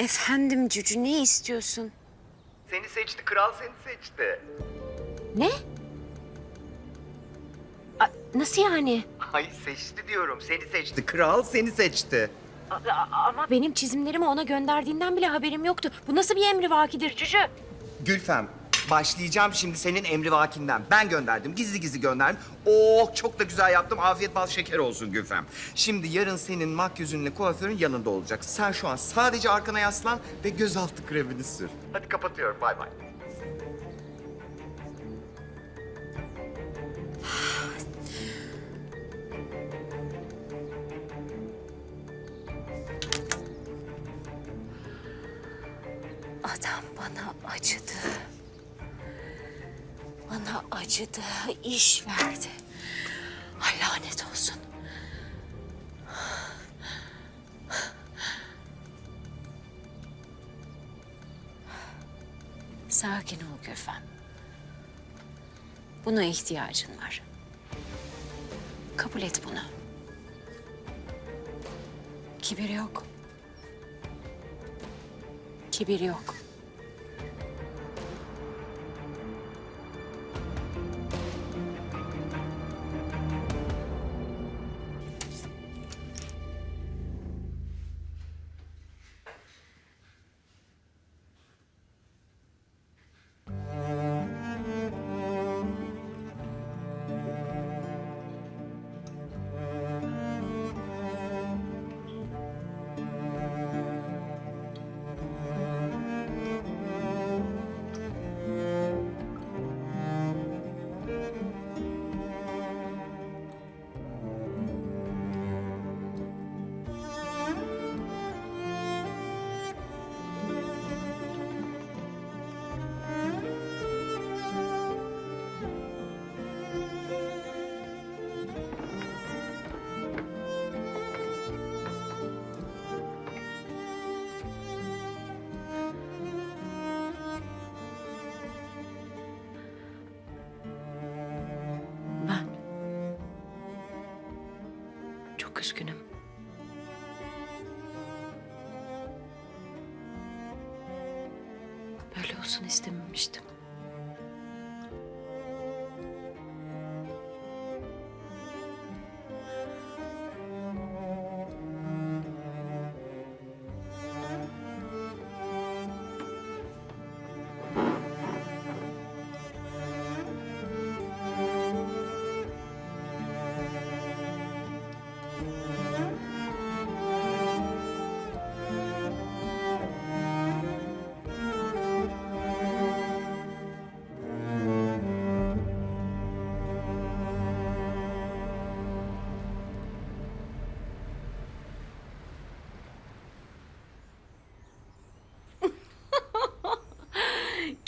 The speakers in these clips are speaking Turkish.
Efendim Cücü ne istiyorsun? Seni seçti, kral seni seçti. Ne? A, nasıl yani? Ay seçti diyorum, seni seçti. Kral seni seçti. Ama benim çizimlerimi ona gönderdiğinden bile haberim yoktu. Bu nasıl bir emri vakidir Cücü? Gülfem, başlayacağım şimdi senin emri vakinden. Ben gönderdim, gizli gizli gönderdim. Oh, çok da güzel yaptım. Afiyet bal şeker olsun Gülfem. Şimdi yarın senin makyözünle kuaförün yanında olacak. Sen şu an sadece arkana yaslan ve gözaltı kremini sür. Hadi kapatıyorum, bay bay. Adam bana acıdı. Acıdı, iş verdi. Ay lanet olsun. Sakin ol Gülfem. Buna ihtiyacın var. Kabul et bunu. Kibir yok. Kibir yok. Üzgünüm. Böyle olsun istememiştim.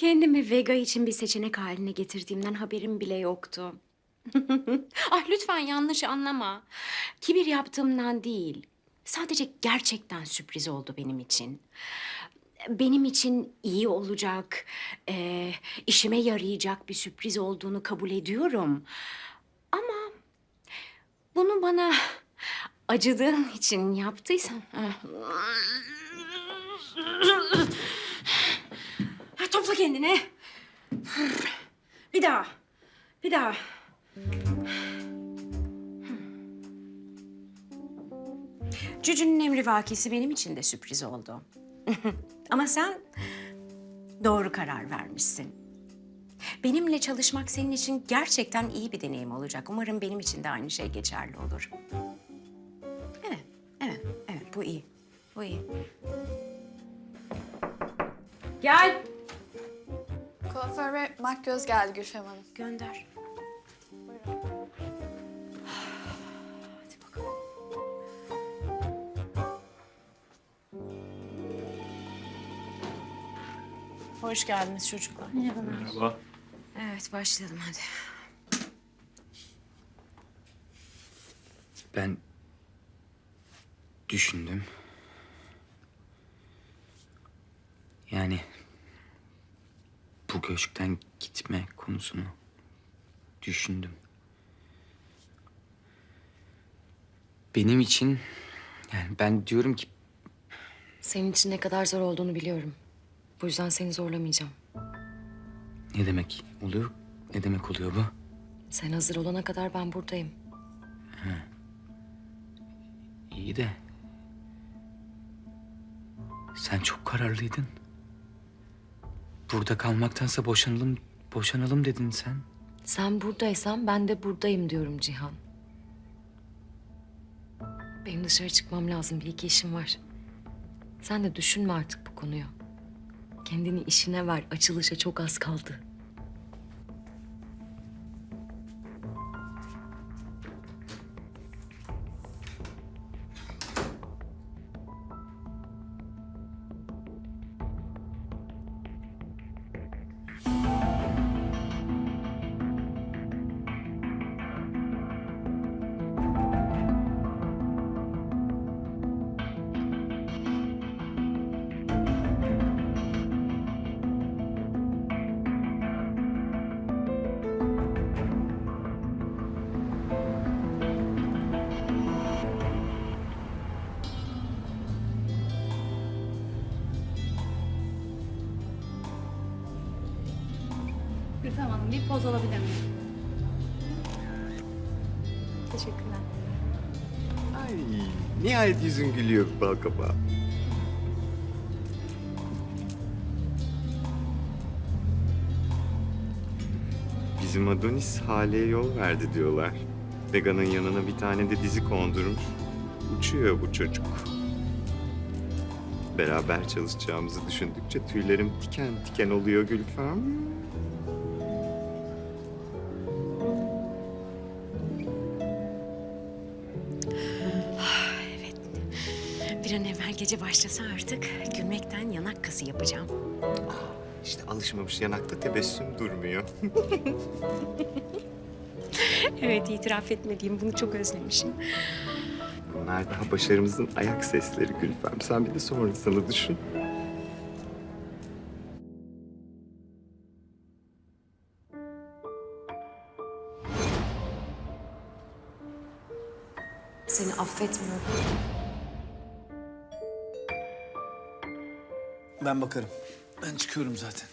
Kendimi Vega için bir seçenek haline getirdiğimden haberim bile yoktu. ah lütfen yanlış anlama. Kibir yaptığımdan değil. Sadece gerçekten sürpriz oldu benim için. Benim için iyi olacak, eee, işime yarayacak bir sürpriz olduğunu kabul ediyorum. Ama bunu bana acıdığın için yaptıysan... Topla kendini. Bir daha. Bir daha. Cücünün emri vakisi benim için de sürpriz oldu. Ama sen doğru karar vermişsin. Benimle çalışmak senin için gerçekten iyi bir deneyim olacak. Umarım benim için de aynı şey geçerli olur. Evet, evet, evet. Bu iyi. Bu iyi. Gel. Kuaför ve makyöz geldi Gülfem Hanım. Gönder. Hadi bakalım. Hoş geldiniz çocuklar. Merhaba. Evet başlayalım hadi. Ben düşündüm. Yani köşkten gitme konusunu düşündüm. Benim için yani ben diyorum ki Senin için ne kadar zor olduğunu biliyorum. Bu yüzden seni zorlamayacağım. Ne demek oluyor? Ne demek oluyor bu? Sen hazır olana kadar ben buradayım. İyi de... Sen çok kararlıydın. Burada kalmaktansa boşanalım, boşanalım dedin sen. Sen buradaysan ben de buradayım diyorum Cihan. Benim dışarı çıkmam lazım. Bir iki işim var. Sen de düşünme artık bu konuyu. Kendini işine ver. Açılışa çok az kaldı. Gülfem Hanım bir poz alabilir miyim? Teşekkürler. Ay, nihayet yüzün gülüyor bal kabağı. Bizim Adonis Hale'ye yol verdi diyorlar. Vega'nın yanına bir tane de dizi kondurmuş. Uçuyor bu çocuk. Beraber çalışacağımızı düşündükçe tüylerim diken diken oluyor Gülfem. Gece başlasa artık gülmekten yanak kası yapacağım. İşte alışmamış yanakta tebessüm durmuyor. Evet itiraf etmeliyim bunu çok özlemişim. Bunlar daha başarımızın ayak sesleri Gülfem. Sen bir de sonrasını düşün. Seni affetmiyorum. Ben bakarım. Ben çıkıyorum zaten.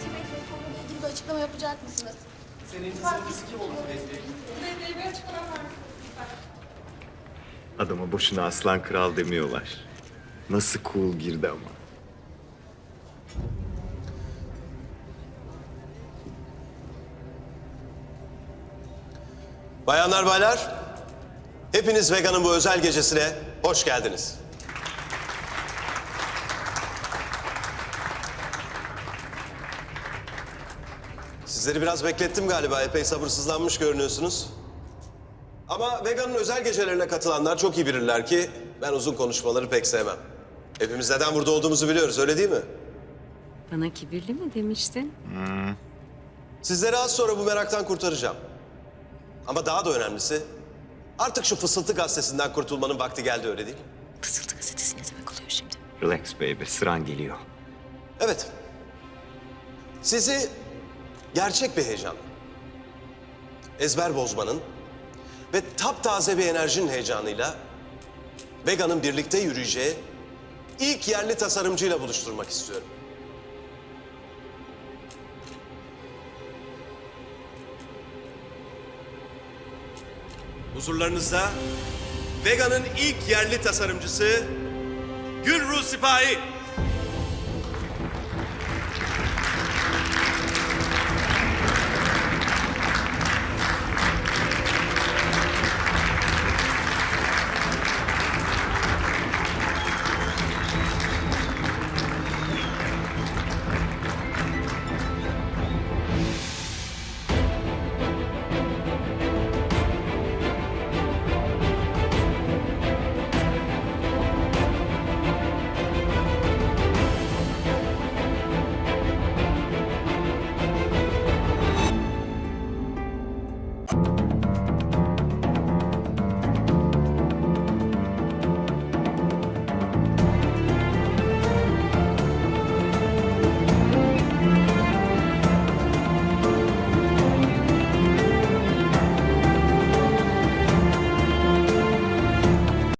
Tibet konuyla ilgili bir açıklama yapacak mısınız? Adama boşuna aslan kral demiyorlar. Nasıl cool girdi ama. Bayanlar baylar, hepiniz Vegan'ın bu özel gecesine hoş geldiniz. Sizleri biraz beklettim galiba, epey sabırsızlanmış görünüyorsunuz. Ama Vegan'ın özel gecelerine katılanlar çok iyi bilirler ki ben uzun konuşmaları pek sevmem. Hepimiz neden burada olduğumuzu biliyoruz, öyle değil mi? Bana kibirli mi demiştin? Sizleri az sonra bu meraktan kurtaracağım. Ama daha da önemlisi, artık şu fısıltı gazetesinden kurtulmanın vakti geldi öyle değil mi? Fısıltı gazetesi ne demek oluyor şimdi? Relax baby, sıran geliyor. Evet. Sizi gerçek bir heyecan, ezber bozmanın ve taptaze bir enerjinin heyecanıyla Vega'nın birlikte yürüyeceği ilk yerli tasarımcıyla buluşturmak istiyorum. Huzurlarınızda Vega'nın ilk yerli tasarımcısı Gülru Sipahi.